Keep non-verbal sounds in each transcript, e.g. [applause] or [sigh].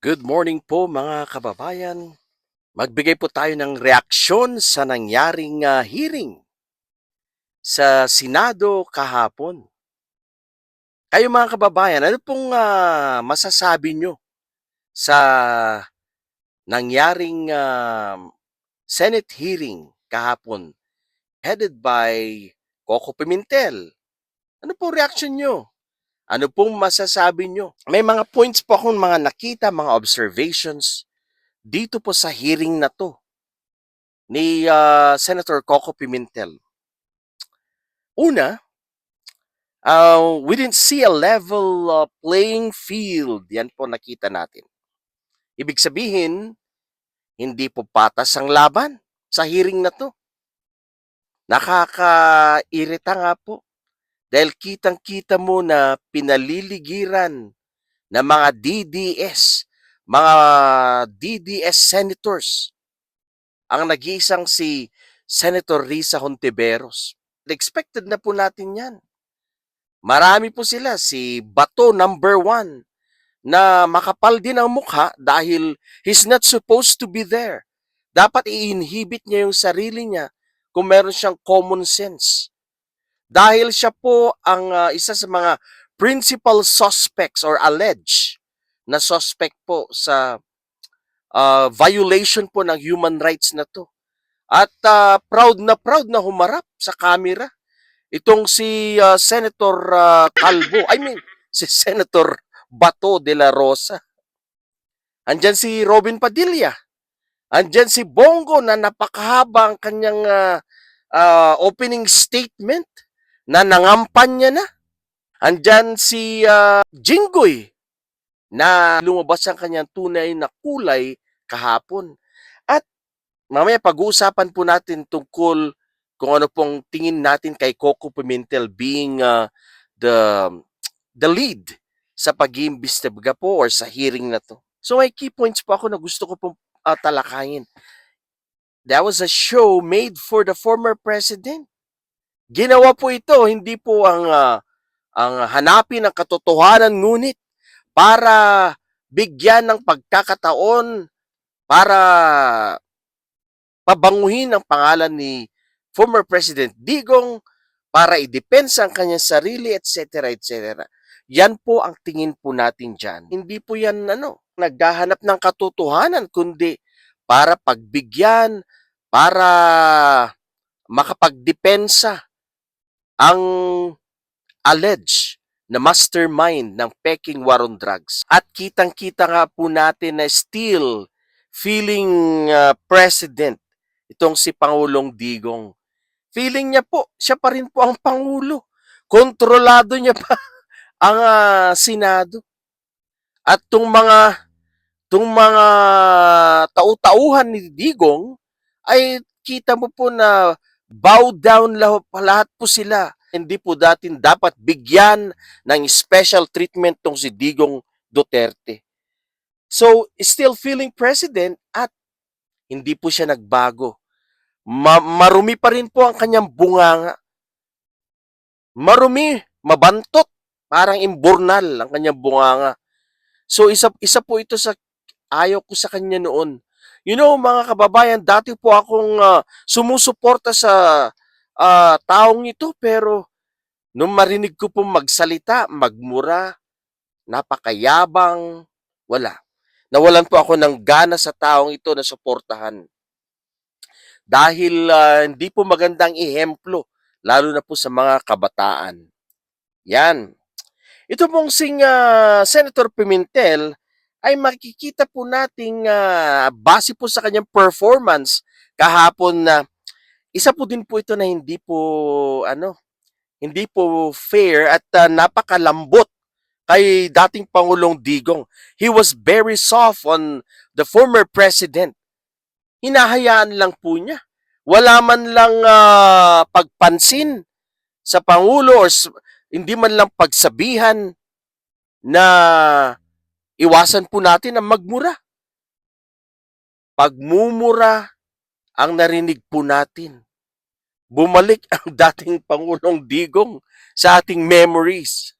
Good morning po mga kababayan. Magbigay po tayo ng reaksyon sa nangyaring ah, hearing sa Senado kahapon. Kayo mga kababayan, ano pong ah, masasabi nyo sa nangyaring ah, Senate hearing kahapon headed by Coco Pimentel? Ano pong reaction nyo? Ano pong masasabi nyo? May mga points po akong mga nakita, mga observations dito po sa hearing na to ni ah, Senator Coco Pimentel. Una, uh, we didn't see a level uh, playing field. Yan po nakita natin. Ibig sabihin, hindi po patas ang laban sa hearing na to. Nakakairita nga po. Dahil kitang-kita mo na pinaliligiran ng mga DDS, mga DDS senators, ang nag-iisang si Senator Risa Hontiveros. Expected na po natin yan. Marami po sila, si Bato number one, na makapal din ang mukha dahil he's not supposed to be there. Dapat i-inhibit niya yung sarili niya kung meron siyang common sense. Dahil siya po ang ah, isa sa mga principal suspects or alleged na suspect po sa ah, violation po ng human rights na to. At ah, proud na proud na humarap sa camera itong si ah, Senator ah, Calvo, I mean, si [laughs] Senator Bato de la Rosa. Andyan si Robin Padilla. Andyan si Bongo na napakahaba ang kanyang ah, ah, opening statement na nangampanya na. Andyan si ah, Jinggoy na lumabas ang kanyang tunay na kulay kahapon. At mamaya pag-uusapan po natin tungkol kung ano pong tingin natin kay Coco Pimentel being ah, the the lead sa pag-iimbestiga po or sa hearing na to. So may key points po ako na gusto ko pong ah, talakayin. That was a show made for the former president. Ginawa po ito, hindi po ang ah, ang hanapin ng katotohanan ngunit para bigyan ng pagkakataon para pabanguhin ang pangalan ni former President Digong para idepensa ang kanyang sarili, etc., etc. Yan po ang tingin po natin dyan. Hindi po yan ano, naghahanap ng katotohanan, kundi para pagbigyan, para makapagdepensa ang alleged na mastermind ng Peking War on Drugs. At kitang-kita nga po natin na still feeling uh, president itong si Pangulong Digong. Feeling niya po, siya pa rin po ang Pangulo. Kontrolado niya pa [laughs] ang ah, Senado. At tung mga tung mga tau-tauhan ni Digong ay kita mo po na bow down lahat, po sila. Hindi po datin dapat bigyan ng special treatment tong si Digong Duterte. So, still feeling president at hindi po siya nagbago. Ma- marumi pa rin po ang kanyang bunganga. Marumi, mabantot, parang imburnal ang kanyang bunganga. So, isa, isa po ito sa ayaw ko sa kanya noon. You know, mga kababayan, dati po akong ah, sumusuporta sa ah, taong ito, pero nung marinig ko pong magsalita, magmura, napakayabang, wala. Nawalan po ako ng gana sa taong ito na suportahan. Dahil ah, hindi po magandang ihemplo, lalo na po sa mga kabataan. Yan. Ito pong sing ah, Senator Pimentel ay makikita po nating ah, base po sa kanyang performance kahapon na isa po din po ito na hindi po ano hindi po fair at ah, napakalambot kay dating Pangulong Digong. He was very soft on the former president. Hinahayaan lang po niya. Wala man lang ah, pagpansin sa Pangulo or hindi man lang pagsabihan na iwasan po natin ang magmura. Pagmumura ang narinig po natin. Bumalik ang [laughs] dating Pangulong Digong sa ating memories.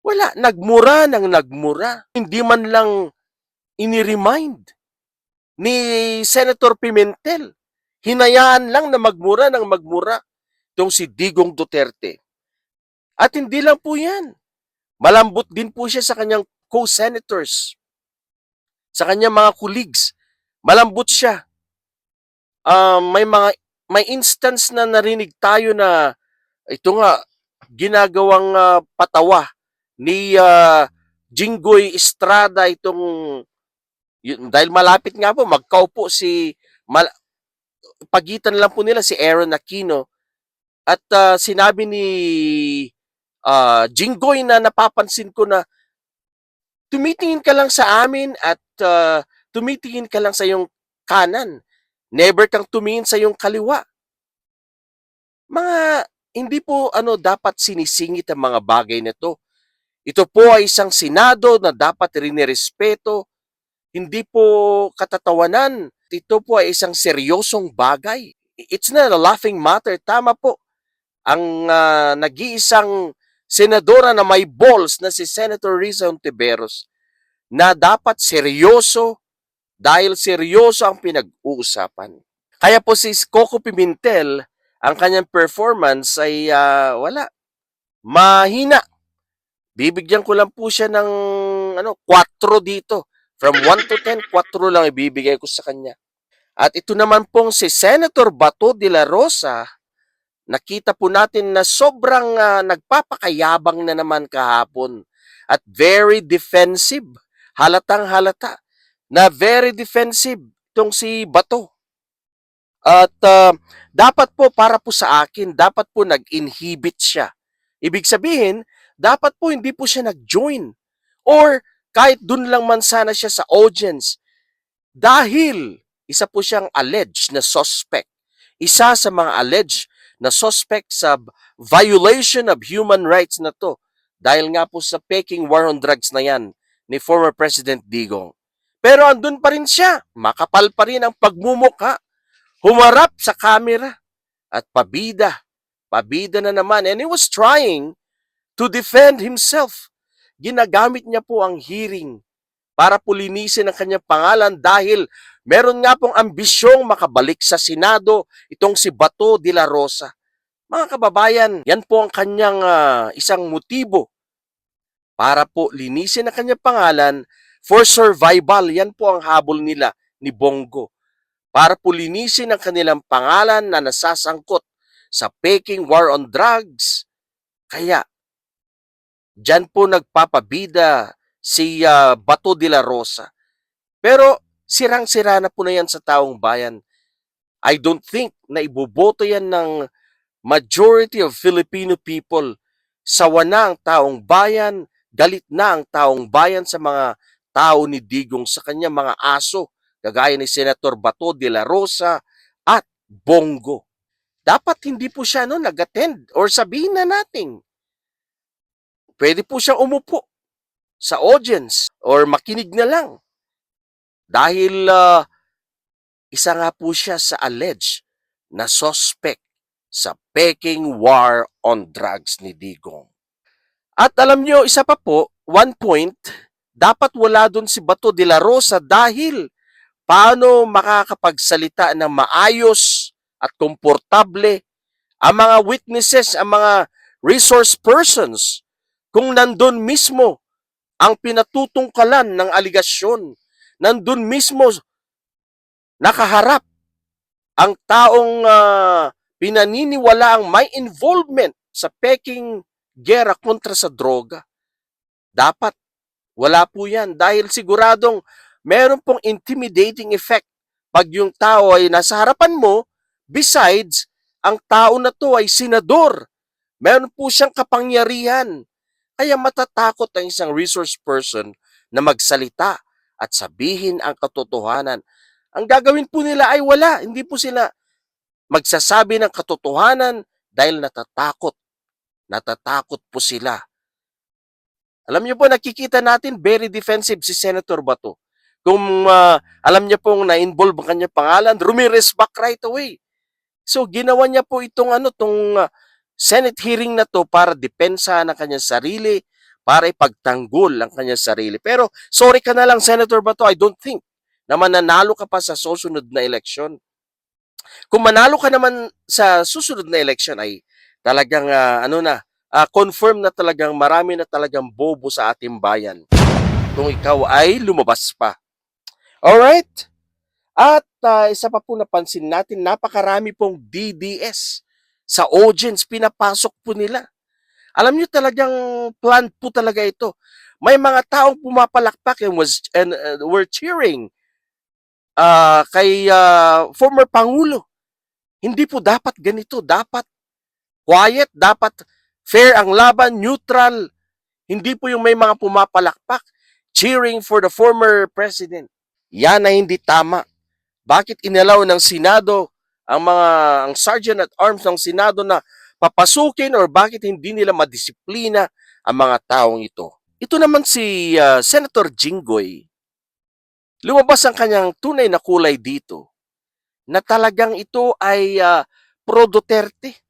Wala, nagmura ng nagmura. Hindi man lang iniremind ni Senator Pimentel. Hinayaan lang na magmura ng magmura itong si Digong Duterte. At hindi lang po yan. Malambot din po siya sa kanyang co-senators, sa kanyang mga colleagues. Malambot siya. Ah, may mga may instance na narinig tayo na ito nga ginagawang ah, patawa ni ah, Jinggoy Estrada itong yun, dahil malapit nga po magkaupo si mal, pagitan lang po nila si Aaron Aquino at ah, sinabi ni ah, Jinggoy na napapansin ko na tumitingin ka lang sa amin at ah, tumitingin ka lang sa yung kanan. Never kang tumingin sa yung kaliwa. Mga hindi po ano dapat sinisingit ang mga bagay na to. Ito po ay isang senado na dapat rinirespeto. Hindi po katatawanan. Ito po ay isang seryosong bagay. It's not a laughing matter. Tama po. Ang ah, nag-iisang senadora na may balls na si Senator Risa Ontiveros na dapat seryoso dahil seryoso ang pinag-uusapan. Kaya po si Coco Pimentel, ang kanyang performance ay ah, wala. Mahina. Bibigyan ko lang po siya ng ano, 4 dito. From 1 to 10, 4 lang ibibigay ko sa kanya. At ito naman pong si Senator Bato de la Rosa, nakita po natin na sobrang ah, nagpapakayabang na naman kahapon at very defensive. Halatang halata na very defensive itong si Bato. At ah, dapat po para po sa akin, dapat po nag-inhibit siya. Ibig sabihin, dapat po hindi po siya nag-join. Or kahit dun lang man sana siya sa audience. Dahil isa po siyang alleged na suspect. Isa sa mga alleged na suspect sa violation of human rights na to. Dahil nga po sa Peking war on drugs na yan ni former President Digong. Pero andun pa rin siya. Makapal pa rin ang pagmumukha. Humarap sa camera at pabida. Pabida na naman. And he was trying to defend himself. Ginagamit niya po ang hearing para pulinisin ang kanyang pangalan dahil meron nga pong ambisyong makabalik sa Senado itong si Bato de la Rosa. Mga kababayan, yan po ang kanyang ah, isang motibo para po linisin ang kanyang pangalan for survival. Yan po ang habol nila ni Bongo. Para po linisin ang kanilang pangalan na nasasangkot sa Peking War on Drugs. Kaya, dyan po nagpapabida si ah, Bato de la Rosa. Pero sirang-sira na po na yan sa taong bayan. I don't think na iboboto yan ng majority of Filipino people. Sawa na ang taong bayan, galit na ang taong bayan sa mga tao ni Digong sa kanyang mga aso, kagaya ni Senator Bato de la Rosa at Bongo. Dapat hindi po siya no, nag-attend or sabihin na natin. Pwede po siya umupo sa audience or makinig na lang. Dahil ah, isa nga po siya sa alleged na suspect sa Peking War on Drugs ni Digong. At alam nyo, isa pa po, one point, dapat wala doon si Bato de la Rosa dahil paano makakapagsalita ng maayos at komportable ang mga witnesses, ang mga resource persons kung nandun mismo ang pinatutungkalan ng aligasyon. Nandun mismo nakaharap ang taong ah, pinaniniwala ang may involvement sa peking gera kontra sa droga. Dapat wala po yan dahil siguradong meron pong intimidating effect pag yung tao ay nasa harapan mo besides ang tao na to ay senador. Meron po siyang kapangyarihan. Kaya matatakot ang isang resource person na magsalita at sabihin ang katotohanan. Ang gagawin po nila ay wala. Hindi po sila magsasabi ng katotohanan dahil natatakot. Natatakot po sila. Alam niyo po, nakikita natin very defensive si Senator Bato. Kung ah, alam niya pong na-involve ang kanyang pangalan, Ramirez back right away. So ginawa niya po itong ano, tong ah, Senate hearing na to para depensa ng kanyang sarili, para ipagtanggol ang kanyang sarili. Pero sorry ka na lang, Senator Bato, I don't think na mananalo ka pa sa susunod na eleksyon. Kung manalo ka naman sa susunod na eleksyon ay talagang ah, ano na, ah, confirm na talagang marami na talagang bobo sa ating bayan. Kung ikaw ay lumabas pa. Alright? At ah, isa pa po napansin natin, napakarami pong DDS sa audience, pinapasok po nila. Alam niyo talagang plan po talaga ito. May mga taong pumapalakpak and was and uh, were cheering ah, kay ah, former pangulo. Hindi po dapat ganito, dapat quiet, dapat fair ang laban, neutral. Hindi po yung may mga pumapalakpak cheering for the former president. Yan ay hindi tama. Bakit inalaw ng Senado ang mga ang sergeant at arms ng Senado na papasukin or bakit hindi nila madisiplina ang mga taong ito? Ito naman si ah, Senator Jinggoy. Lumabas ang kanyang tunay na kulay dito na talagang ito ay ah, pro Duterte.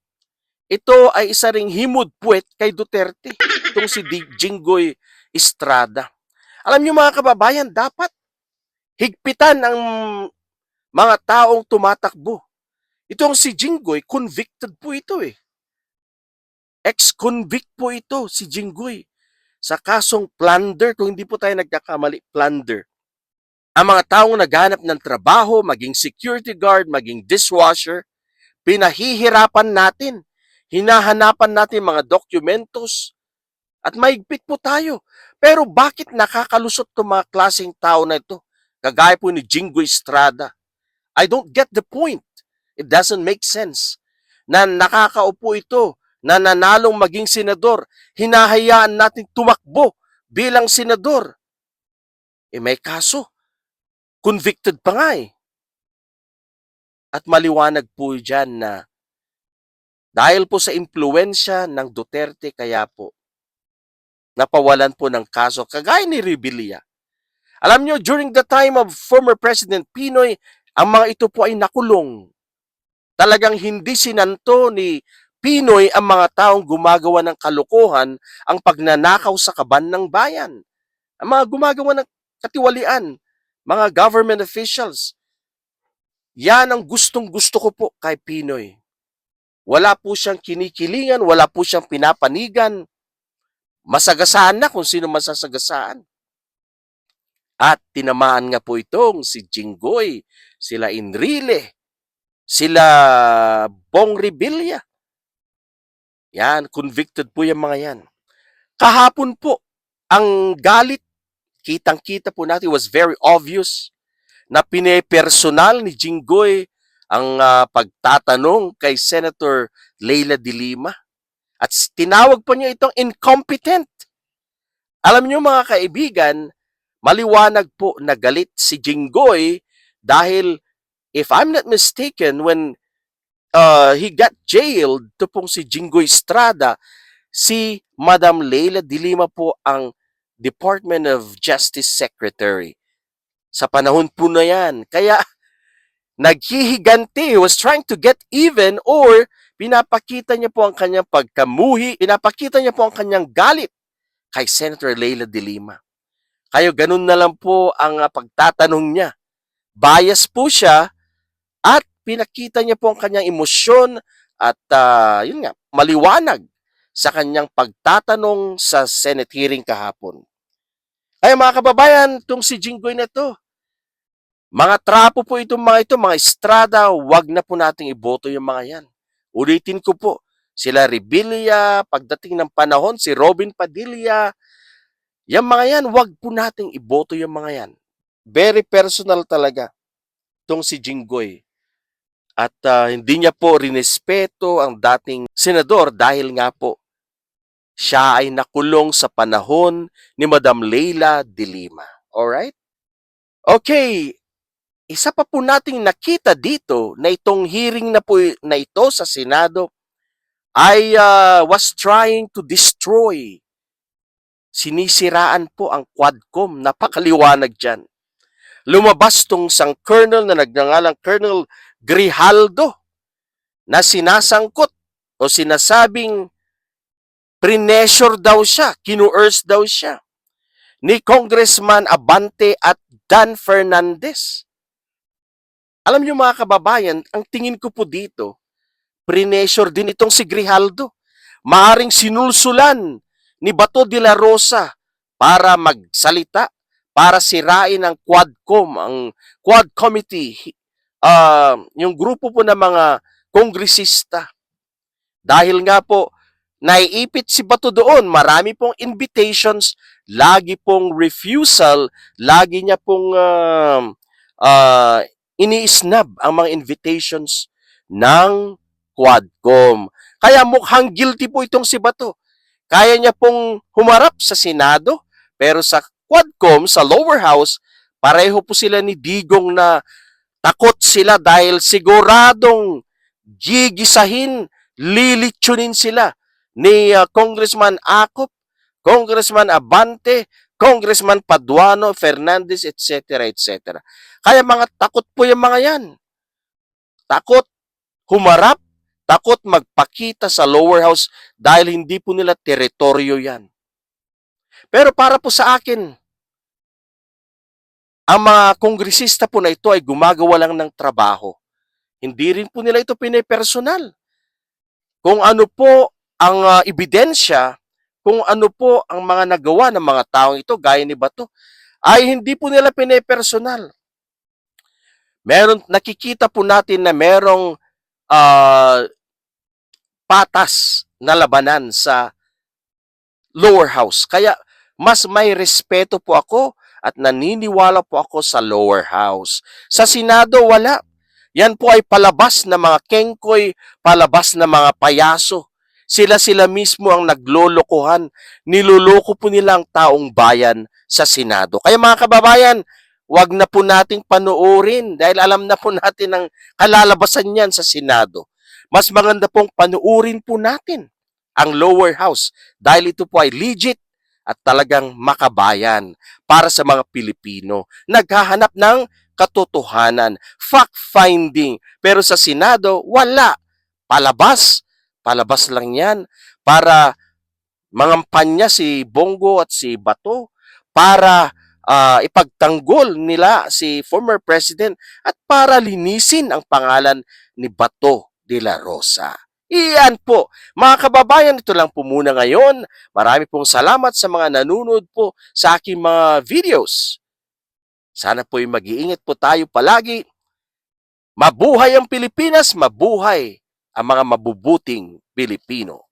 Ito ay isa ring himod puwet kay Duterte. Itong si Jinggoy Estrada. Alam niyo mga kababayan, dapat higpitan ang mga taong tumatakbo. Itong si Jinggoy, convicted po ito eh. Ex-convict po ito, si Jinggoy. Sa kasong plunder, kung hindi po tayo nagkakamali, plunder. Ang mga taong naghanap ng trabaho, maging security guard, maging dishwasher, pinahihirapan natin. Hinahanapan natin mga dokumentos. At maigpit po tayo. Pero bakit nakakalusot itong mga klaseng tao na ito? Kagaya po ni Jinggoy Estrada. I don't get the point. It doesn't make sense. Na nakakaupo ito, na nanalong maging senador, hinahayaan natin tumakbo bilang senador. Eh may kaso. Convicted pa nga eh. At maliwanag po dyan na dahil po sa impluensya ng Duterte kaya po napawalan po ng kaso kagaya ni Rebilla. Alam nyo, during the time of former President Pinoy, ang mga ito po ay nakulong. Talagang hindi sinanto ni Pinoy ang mga taong gumagawa ng kalukuhan ang pagnanakaw sa kaban ng bayan. Ang mga gumagawa ng katiwalian, mga government officials. Yan ang gustong gusto ko po kay Pinoy. Wala po siyang kinikilingan, wala po siyang pinapanigan. Masagasaan na kung sino masasagasaan. At tinamaan nga po itong si Jinggoy, sila Enrile, sila Bong Revilla. Yan, convicted po yung mga yan. Kahapon po, ang galit, kitang-kita po natin, was very obvious na pinepersonal ni Jinggoy ang ah, pagtatanong kay Senator Leila de Lima. At tinawag pa niya itong incompetent. Alam niyo mga kaibigan, maliwanag po na galit si Jinggoy dahil if I'm not mistaken, when uh, he got jailed, to pong si Jinggoy Estrada, si Madam Leila de Lima po ang Department of Justice Secretary. Sa panahon po na yan. Kaya naghihiganti, was trying to get even or pinapakita niya po ang kanyang pagkamuhi, pinapakita niya po ang kanyang galit kay Senator Leila de Lima. Kayo ganun na lang po ang ah, pagtatanong niya. Bias po siya at pinakita niya po ang kanyang emosyon at ah, yun nga, maliwanag sa kanyang pagtatanong sa Senate hearing kahapon. Ay mga kababayan, itong si Jinggoy na to, mga trapo po itong mga ito, mga estrada, wag na po nating iboto yung mga yan. Ulitin ko po, sila Rebilla, pagdating ng panahon, si Robin Padilla, yung mga yan, wag po nating iboto yung mga yan. Very personal talaga itong si Jinggoy. At ah, hindi niya po rinespeto ang dating senador dahil nga po siya ay nakulong sa panahon ni Madam Leila de Lima. Alright? Okay, isa pa po nating nakita dito na itong hearing na po na ito sa Senado ay ah, was trying to destroy. Sinisiraan po ang Quadcom. Napakaliwanag dyan. Lumabas tong sang colonel na nagngangalang Colonel Grijaldo na sinasangkot o sinasabing Prinesure daw siya, kinuurse daw siya ni Congressman Abante at Dan Fernandez. Alam niyo mga kababayan, ang tingin ko po dito, prinesure din itong si Grijaldo. Maaring sinulsulan ni Bato de la Rosa para magsalita, para sirain ang Quadcom, ang Quad Committee, ah, yung grupo po ng mga kongresista. Dahil nga po, naiipit si Bato doon, marami pong invitations, lagi pong refusal, lagi niya pong um, ah, ini-snub ang mga invitations ng Quadcom. Kaya mukhang guilty po itong si Bato. Kaya niya pong humarap sa Senado, pero sa Quadcom, sa lower house, pareho po sila ni Digong na takot sila dahil siguradong gigisahin, lilitsunin sila ni uh, Congressman Acop, Congressman Abante, Congressman Paduano, Fernandez, etc., etc. Kaya mga takot po yung mga yan. Takot humarap, takot magpakita sa lower house dahil hindi po nila teritoryo yan. Pero para po sa akin, ang mga kongresista po na ito ay gumagawa lang ng trabaho. Hindi rin po nila ito pinipersonal. Kung ano po ang ah, ebidensya, kung ano po ang mga nagawa ng mga taong ito, gaya ni Bato, ay hindi po nila pinipersonal. Meron, nakikita po natin na merong ah, patas na labanan sa lower house. Kaya mas may respeto po ako at naniniwala po ako sa lower house. Sa Senado, wala. Yan po ay palabas na mga kengkoy, palabas na mga payaso. Sila-sila mismo ang naglolokohan. Niloloko po nila ang taong bayan sa Senado. Kaya mga kababayan, wag na po nating panoorin dahil alam na po natin ang kalalabasan niyan sa Senado. Mas maganda pong panoorin po natin ang lower house dahil ito po ay legit at talagang makabayan para sa mga Pilipino. Naghahanap ng katotohanan, fact-finding. Pero sa Senado, wala. Palabas. Palabas lang yan para mangampanya si Bongo at si Bato para ah, ipagtanggol nila si former president at para linisin ang pangalan ni Bato de la Rosa. Iyan po. Mga kababayan, ito lang po muna ngayon. Marami pong salamat sa mga nanonood po sa aking mga videos. Sana po yung mag-iingat po tayo palagi. Mabuhay ang Pilipinas, mabuhay ang mga mabubuting Pilipino.